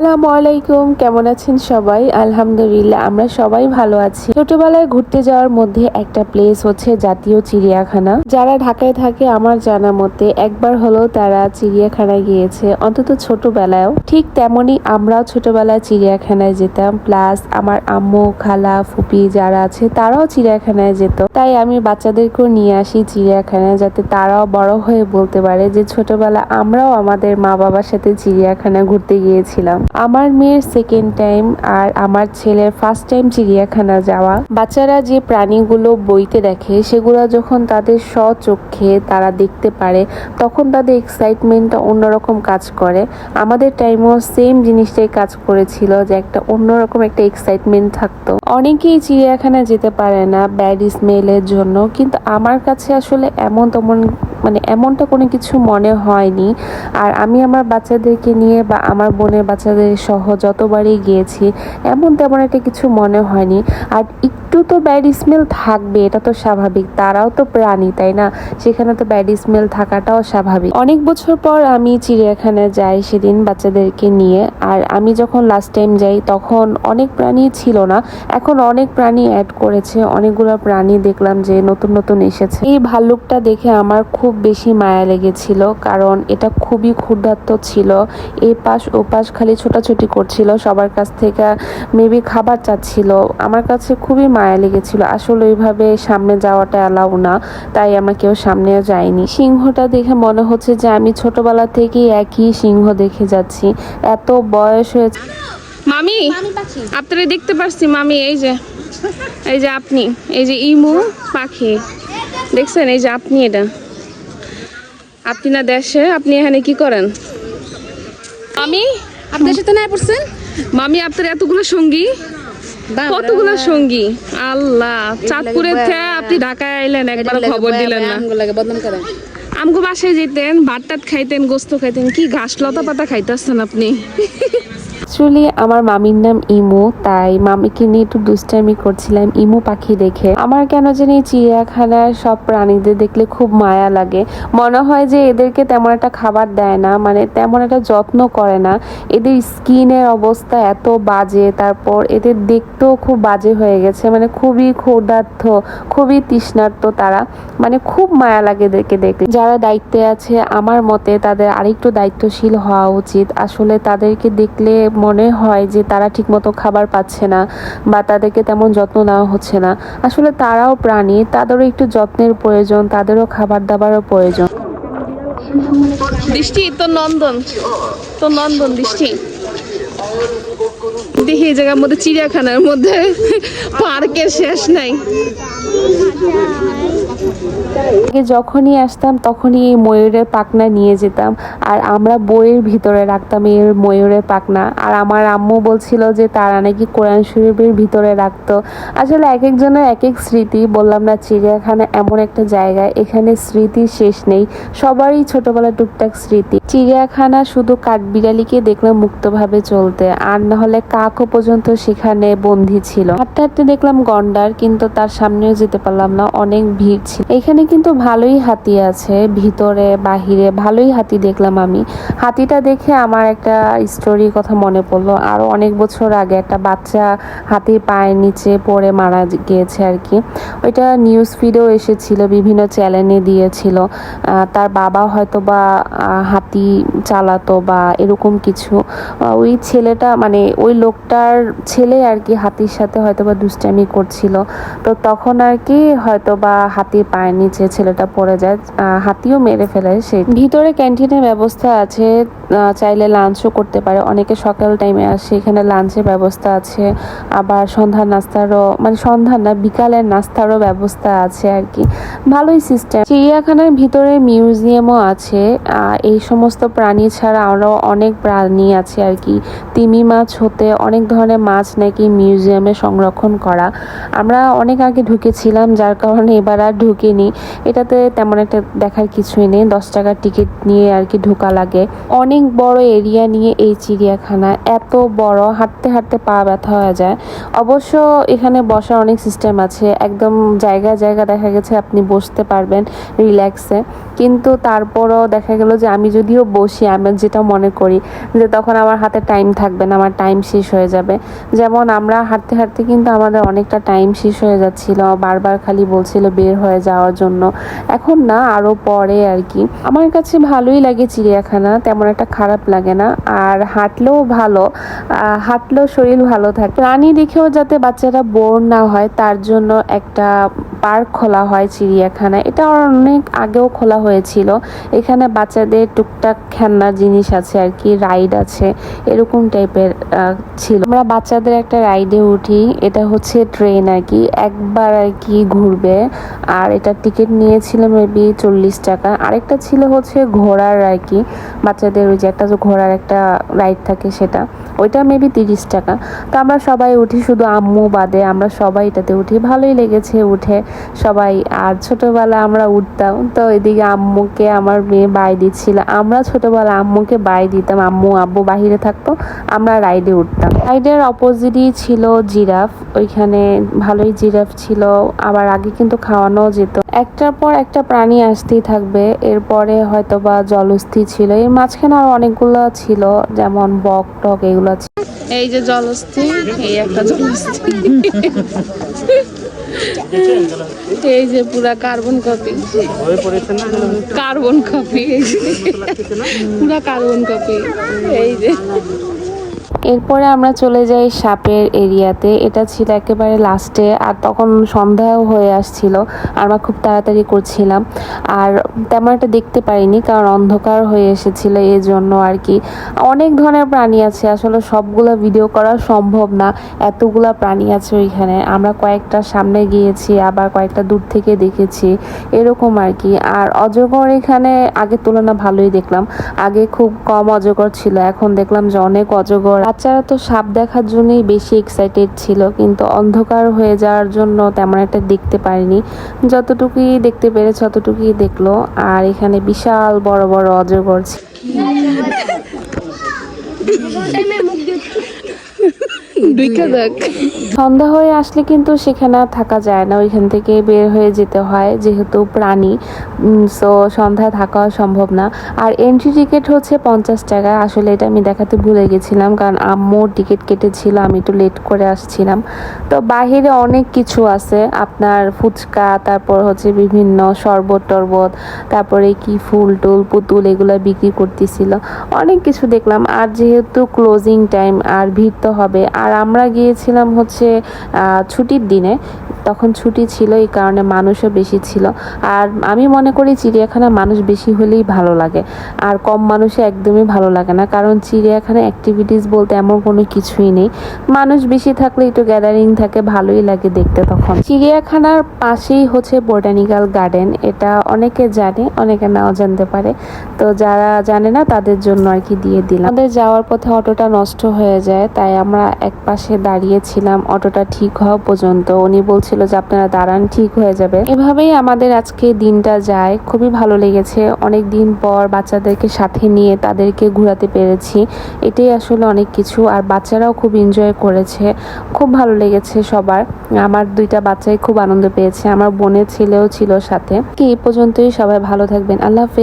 আসসালামু আলাইকুম, কেমন আছেন সবাই? আলহামদুলিল্লাহ, আমরা সবাই ভালো আছি। ছোটবেলায় ঘুরতে যাওয়ার মধ্যে একটা প্লেস হচ্ছে জাতীয় চিড়িয়াখানা। যারা ঢাকায় থাকে, আমার জানা মতে একবার হলেও তারা চিড়িয়াখানায় গিয়েছে, অন্তত ছোটবেলায়ও। ঠিক তেমনি আমরাও ছোটবেলায় চিড়িয়াখানায় যেতাম প্লাস আমার আম্মু, খালা, ফুপি যারা আছে, তারাও চিড়িয়াখানায় যেত। তাই আমি বাচ্চাদেরকেও নিয়ে আসি চিড়িয়াখানায়, যাতে তারাও বড় হয়ে বলতে পারে যে ছোটবেলা আমরাও আমাদের মা বাবার সাথে চিড়িয়াখানা ঘুরতে গিয়েছিলাম। আমার মেয়ের সেকেন্ড টাইম আর আমার ছেলের ফার্স্ট টাইম চিড়িয়াখানা যাওয়া। বাচ্চারা যে প্রাণীগুলো বইতে দেখে, সেগুলো যখন তাদের স্বচক্ষে তারা দেখতে পারে, তখন তাদের এক্সাইটমেন্টটা অন্যরকম কাজ করে। আমাদের টাইমও সেম জিনিসটাই কাজ করেছিল যে একটা অন্যরকম একটা এক্সাইটমেন্ট থাকতো। অনেকেই চিড়িয়াখানা যেতে পারে না ব্যাড স্মেলের জন্য, কিন্তু আমার কাছে আসলে এমন তেমন মানে এমনটা কোনো কিছু মনে হয়নি। আর আমি আমার বাচ্চাদেরকে নিয়ে বা আমার বোনের বাচ্চাদের সহ যতবারই গিয়েছি, এমন তেমন একটা কিছু মনে হয়নি। আর একটু তো ব্যাড স্মেল থাকবে, এটা তো স্বাভাবিক। তারাও তো প্রাণী, তাই না? সেখানে তো ব্যাড স্মেল থাকাটাও স্বাভাবিক। অনেক বছর পর আমি চিড়িয়াখানায় যাই সেদিন বাচ্চাদেরকে নিয়ে, আর আমি যখন লাস্ট টাইম যাই, তখন অনেক প্রাণী ছিল না। এখন অনেক প্রাণী অ্যাড করেছে, অনেকগুলো প্রাণী দেখলাম যে নতুন নতুন এসেছে। এই ভাল্লুকটা দেখে আমার খুব বেশি মায়া লেগেছিল, কারণ এটা খুবই ক্ষুধার্ত ছিল। এই পাশ ও পাশ খালি ছোটাছুটি করছিল, সবার কাছ থেকে মেবি খাবার চাচ্ছিল। আমার কাছে খুবই মায়া লেগেছিল। আসলে ওইভাবে সামনে যাওয়াটা অ্যালাউ না তাই আমরা কেউ সামনেও যাইনি। সিংহটা দেখে মনে হচ্ছে যে আমি ছোটবেলা থেকেই একই সিংহ দেখে যাচ্ছি। এত বয়স হয়েছে। মামি আপনারা দেখতে পাচ্ছি মামি এই যে এই যে আপনি এই যে ইমু পাখি। দেখছেন এই যে আপনি এটা। আপনি না দেশে আপনি এখানে কি করেন? মামি? আপনার সাথে নাই পড়ছেন? মামি আপনার এতগুলো সঙ্গী। কতগুলো সঙ্গী? আল্লাহ চাঁদপুরের থেকে আপনি ঢাকায় আইলেন একবার খবর দিলেন না। আমগো বাসায় যেতেন ভাত টাত খাইতেন গোস্ত খাইতেন কি ঘাস লতা পাতা খাইতেছেন আপনি? অ্যাকচুয়ালি আমার মামির নাম ইমু, তাই মামিকে নিয়ে একটু দুষ্টামি করছিলাম ইমু পাখি দেখে। আমার কেন জানি চিড়িয়াখানার সব প্রাণীদের দেখলে খুব মায়া লাগে। মনে হয় যে এদেরকে তেমন একটা খাবার দেয় না মানে তেমন একটা যত্ন করে না। এদের স্কিনের অবস্থা এত বাজে, তারপর এদের দেখতেও খুব বাজে হয়ে গেছে মানে খুবই ক্ষুধার্থ খুবই তৃষ্ণার্ত তারা। মানে খুব মায়া লাগে এদেরকে দেখতে। যারা দায়িত্বে আছে, আমার মতে তাদের আরেকটু দায়িত্বশীল হওয়া উচিত। আসলে তাদেরকে দেখলে মনে হয় যে তারা ঠিকমতো খাবার পাচ্ছে না বা তাদেরকে তেমন যত্ন নেওয়া হচ্ছে না। আসলে তারাও প্রাণী, তাদেরও একটু যত্নের প্রয়োজন, তাদেরও খাবার দাবারও প্রয়োজন। দৃষ্টি, তো নন্দন তো নন্দন দৃষ্টি। দেখি এই জায়গার মধ্যে চিড়িয়াখানার মধ্যে পার্কের শেষ নাই। আগে যখনই আসতাম, তখনই এই ময়ূরের পাখনা নিয়ে যেতাম। আর আমরা বইয়ের ভিতরে রাখতাম এই ময়ূরের পাখনা। আর আমার আম্মু বলছিল যে, তারা নাকি কোরআন শরীফের ভিতরে রাখতো। আসলে এক একজনের এক এক স্মৃতি। বললাম, না, চিড়িয়াখানা এমন একটা জায়গায় এখানে স্মৃতির শেষ নেই। সবারই ছোটবেলার টুকটাক স্মৃতি। চিড়িয়াখানা শুধু কাঠবিড়ালিকে দেখলাম মুক্তভাবে চলতে। আর না হলে কাকও পর্যন্ত সেখানে বন্দি ছিল। হাঁটতে হাঁটতে দেখলাম গন্ডার, কিন্তু তার সামনেও যেতে পারলাম না। অনেক ভিড় ছিল। এখানে কিন্তু ভালোই হাতি আছে, ভিতরে, বাহিরে ভালোই হাতি দেখলাম আমি। হাতিটা দেখে আমার একটা স্টোরির কথা মনে পড়ল। আরও অনেক বছর আগে একটা বাচ্চা হাতির পায়ের নিচে পড়ে মারা গিয়েছে আর কি। ওইটা নিউজ ফিডেও এসেছিল, বিভিন্ন চ্যানেলে দিয়েছিল। তার বাবা হয়তো বা হাতি চালাতো বা এরকম কিছু। ওই ছেলেটা মানে ওই লোকটার ছেলে আর কি হাতির সাথে হয়তো বা দুষ্টামি করছিল। তো তখন আর কি হয়তো বা হাতির পায়ের নিচে ছেলেটা পড়ে যায় হাতিও মেরে ফেলে। সে ভিতরে ক্যান্টিনের ব্যবস্থা আছে। চাইলে লাঞ্চও করতে পারে। অনেকে সকাল টাইমে আসে, এখানে লাঞ্চের ব্যবস্থা আছে। আবার সন্ধ্যার নাস্তারও মানে সন্ধ্যা না, বিকালের নাস্তারও ব্যবস্থা আছে আর কি। ভালোই সিস্টেম চিড়িয়াখানার ভিতরে মিউজিয়ামও আছে। এই সমস্ত প্রাণী ছাড়া আরও অনেক প্রাণী আছে আর কি। তিমি মাছ হতে অনেক ধরনের মাছ নাকি মিউজিয়ামে সংরক্ষণ করা। আমরা অনেক আগে ঢুকেছিলাম, যার কারণে এবার আর ঢুকিনি। এটাতে তেমন একটা দেখার কিছুই নেই। দশ টাকার টিকিট নিয়ে আর কি ঢোকা লাগে। অনেক বড় এরিয়া নিয়ে এই চিড়িয়াখানা। এত বড়, হাঁটতে হাঁটতে পা ব্যথা হয়ে যায়। অবশ্য এখানে বসার অনেক সিস্টেম আছে। একদম জায়গা জায়গা দেখা গেছে, আপনি বসতে পারবেন রিল্যাক্সে কিন্তু তারপরও দেখা গেল যে আমি যদিও বসি, আমি যেটা মনে করি যে তখন আমার হাতে টাইম থাকবে না, আমার টাইম শেষ হয়ে যাবে। যেমন আমরা হাঁটতে হাঁটতে কিন্তু আমাদের অনেকটা টাইম শেষ হয়ে যাচ্ছিল, বারবার খালি বলছিল বের হয়ে যাওয়ার জন্য। এখন না, আরও পরে আর কি। আমার কাছে ভালোই লাগে চিড়িয়াখানা, তেমন একটা খারাপ লাগে না। আর হাঁটলেও ভালো হাঁটলেও শরীর ভালো থাকে। প্রাণী দেখেও যাতে বাচ্চারা বোর না হয়, তার জন্য একটা পার্ক খোলা হয় চিড়িয়াখানা এটা অনেক আগেও খোলা হয়েছিল। এখানে বাচ্চাদের টুকটাক খেলনার জিনিস আছে আর কি, রাইড আছে, এরকম টাইপের ছিল। আমরা বাচ্চাদের একটা রাইডে উঠি, এটা হচ্ছে ট্রেন আর কি। একবার আর কি ঘুরবে, আর এটা টিকিট নিয়েছিল মেবি চল্লিশ টাকা। আরেকটা ছিল হচ্ছে ঘোড়ার আর কি, বাচ্চাদের ওই যে একটা যে ঘোড়ার একটা রাইড থাকে সেটা। ওইটা মেবি তিরিশ টাকা। তো আমরা সবাই উঠি, শুধু আম্মু বাদে আমরা সবাই এটাতে উঠি। ভালোই লেগেছে উঠে সবাই। আর ছোটবেলা আমরা উঠতাম, তো এদিকে আম্মুকে আমার মেয়ে বাই দিচ্ছিল। আমরা ছোটবেলা আম্মুকে বাই দিতাম, আম্মু, আব্বু বাহিরে থাকতো, আমরা রাইডে উঠতাম। রাইডের অপোজিটই ছিল জিরাফ, ওইখানে ভালোই জিরাফ ছিল, আবার আগে কিন্তু খাওয়ানো যেত। একটার পর একটা প্রাণী আসতেই থাকবে, এরপরে হয়তো বা জলস্থি ছিল। এর মাঝখানে আরও অনেকগুলো ছিল, যেমন বক টক, এগুলো ছিল এই যে জলস্থি, এই একটা জলস্থি। এই যে পুরা কার্বন কপি। Carbon copy. পুরা কার্বন কপি। এই যে। এরপরে আমরা চলে যাই সাপের এরিয়াতে। এটা ছিল একেবারে লাস্টে আর তখন সন্ধ্যাও হয়ে আসছিল আমরা খুব তাড়াতাড়ি করছিলাম। আর তেমন একটা দেখতে পারিনি কারণ অন্ধকার হয়ে এসেছিল এই জন্য আর কি। অনেক ধরনের প্রাণী আছে, আসলে সবগুলো ভিডিও করা সম্ভব না। এতগুলা প্রাণী আছে ওইখানে। আমরা কয়েকটা সামনে গিয়েছি, আবার কয়েকটা দূর থেকে দেখেছি, এরকম আর কি। আর অজগর এখানে আগের তুলনা ভালোই দেখলাম। আগে খুব কম অজগর ছিল, এখন দেখলাম যে অনেক অজগর বাচ্চারা তো সাপ দেখার জন্যই বেশি এক্সাইটেড ছিল কিন্তু অন্ধকার হয়ে যাওয়ার জন্য তেমন একটা দেখতে পারিনি যতটুকুই দেখতে পেরেছে ততটুকুই দেখল আর এখানে বিশাল বড় বড় অজগর ছিল দুইটা সন্ধ্যা হয়ে আসলে কিন্তু সেখানে থাকা যায় না ওইখান থেকে বের হয়ে যেতে হয় যেহেতু প্রাণী সো সন্ধ্যায় থাকা সম্ভব না। আর এন্ট্রি টিকিট হচ্ছে পঞ্চাশ টাকা আসলে এটা আমি দেখাতে ভুলে গেছিলাম কারণ আম্মু টিকিট কেটেছিল আমি একটু লেট করে আসছিলাম। তো বাহিরে অনেক কিছু আছে আপনার ফুচকা তারপর হচ্ছে বিভিন্ন শরবত টরবত তারপরে কি ফুল টুল পুতুল এগুলো বিক্রি করতেছিল। অনেক কিছু দেখলাম আর যেহেতু ক্লোজিং টাইম আর ভিড় তো হবে আর আমরা গিয়েছিলাম হচ্ছে ছুটির দিনে। তখন ছুটি ছিল, এই কারণে মানুষও বেশি ছিল। আর আমি মনে করি চিড়িয়াখানা মানুষ বেশি হলেই ভালো লাগে। আর কম মানুষে একদমই ভালো লাগে না, কারণ চিড়িয়াখানা অ্যাক্টিভিটিস বলতে এমন কোনো কিছুই নেই। মানুষ বেশি থাকলে একটু গ্যাদারিং থাকে, ভালোই লাগে দেখতে তখন। চিড়িয়াখানার পাশেই হচ্ছে বোটানিক্যাল গার্ডেন এটা অনেকে জানে, অনেকে নাও জানতে পারে। তো যারা জানে না, তাদের জন্য আর কি দিয়ে দিলাম। আমাদের যাওয়ার পথে অটোটা নষ্ট হয়ে যায়, তাই আমরা এক পাশে দাঁড়িয়েছিলাম অটোটা ঠিক হওয়া পর্যন্ত। উনি বলছিল যে আপনারা দাঁড়ান, ঠিক হয়ে যাবে। এভাবেই আমাদের আজকে দিনটা যায়। খুবই ভালো লেগেছে। অনেক দিন পর বাচ্চাদেরকে সাথে নিয়ে তাদেরকে ঘোরাতে পেরেছি। এটাই আসলে অনেক কিছু। আর বাচ্চারাও খুব এনজয় করেছে। খুব ভালো লেগেছে সবার। আমার দুইটা বাচ্চাই খুব আনন্দ পেয়েছে। আমার বোনের ছেলেও ছিল সাথে। কি এই পর্যন্তই। সবাই ভালো থাকবেন। আল্লাহ হাফেজ।